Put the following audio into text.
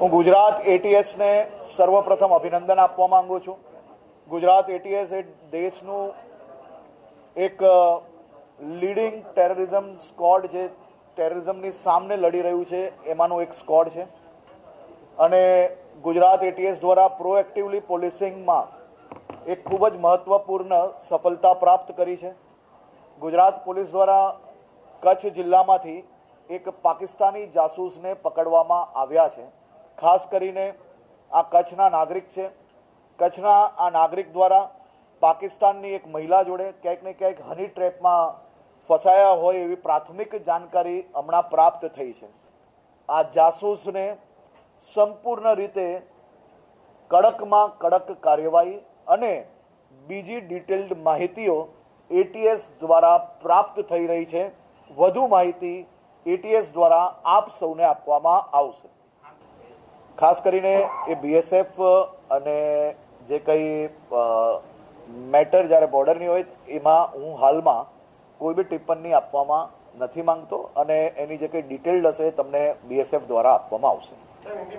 હું ગુજરાત એટીએસને સર્વપ્રથમ અભિનંદન આપવા માંગુ છું. ગુજરાત એટીએસ એ દેશનું એક લીડિંગ ટેરરિઝમ સ્કોડ જે ટેરરિઝમની સામે લડી રહ્યું છે, એમાંનું એક સ્કોડ છે. અને ગુજરાત એટીએસ દ્વારા પ્રોએક્ટિવલી પોલીસિંગમાં એક ખૂબ જ મહત્વપૂર્ણ સફળતા પ્રાપ્ત કરી છે. ગુજરાત પોલીસ દ્વારા કચ્છ જિલ્લામાંથી એક પાકિસ્તાની જાસૂસને પકડવામાં આવ્યા છે. ખાસ કરીને આ કચ્છના નાગરિક છે. કચ્છના આ નાગરિક દ્વારા પાકિસ્તાનની એક મહિલા જોડે ક્યાંક ને ક્યાંક હની ટ્રેપમાં ફસાયા હોય એવી પ્રાથમિક જાણકારી હમણાં પ્રાપ્ત થઈ છે. આ જાસૂસને સંપૂર્ણ રીતે કડકમાં કડક કાર્યવાહી અને બીજી ડિટેલ્ડ માહિતીઓ એટીએસ દ્વારા પ્રાપ્ત થઈ રહી છે. વધુ માહિતી એટીએસ દ્વારા આપ સૌને આપવામાં આવશે. ખાસ કરીને એ બીએસએફ અને જે કંઈ મેટર જ્યારે બોર્ડરની હોય, એમાં હું હાલમાં કોઈ બી ટિપ્પણી આપવામાં નથી માંગતો અને એની જે કંઈ ડિટેલ્ડ હશે તમને બીએસએફ દ્વારા આપવામાં આવશે.